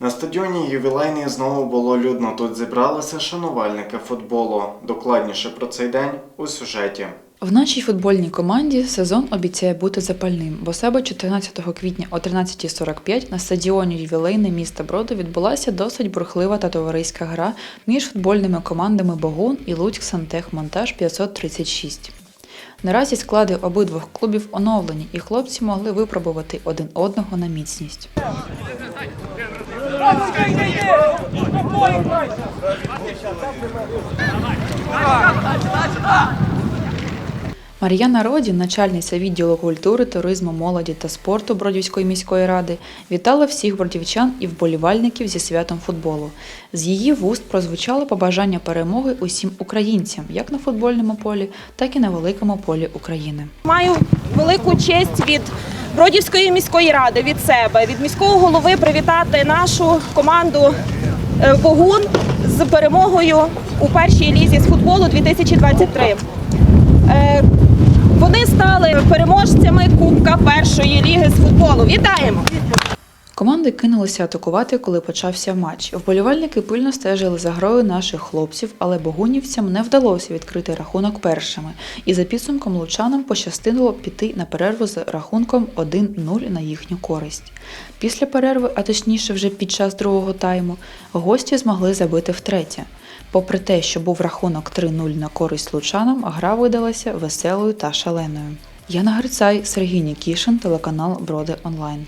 На стадіоні ювілейний знову було людно. Тут зібралися шанувальники футболу. Докладніше про цей день у сюжеті. В нашій футбольній команді сезон обіцяє бути запальним, бо себе 14 квітня о 13.45 на стадіоні ювілейне міста Броду відбулася досить бурхлива та товариська гра між футбольними командами Богун і Луцьк Сантехмонтаж 536. Наразі склади обидвох клубів оновлені, і хлопці могли випробувати один одного на міцність. Мар'яна Роді, начальниця відділу культури, туризму, молоді та спорту Бродівської міської ради, вітала всіх бродівчан і вболівальників зі святом футболу. З її вуст прозвучало побажання перемоги усім українцям, як на футбольному полі, так і на великому полі України. Маю велику честь від Бродівської міської ради від себе, від міського голови привітати нашу команду е, Богун з перемогою у першій лізі з футболу 2023. Е, Вони стали переможцями Кубка першої ліги з футболу. Вітаємо! Команди кинулися атакувати, коли почався матч. Вболівальники пильно стежили за грою наших хлопців, але богунівцям не вдалося відкрити рахунок першими. І за підсумком лучанам пощастило піти на перерву з рахунком 1-0 на їхню користь. Після перерви, а точніше вже під час другого тайму, гості змогли забити втретє. Попри те, що був рахунок 3-0 на користь лучанам, гра видалася веселою та шаленою. Яна Грицай, Сергій Нікішин, телеканал Броди Онлайн.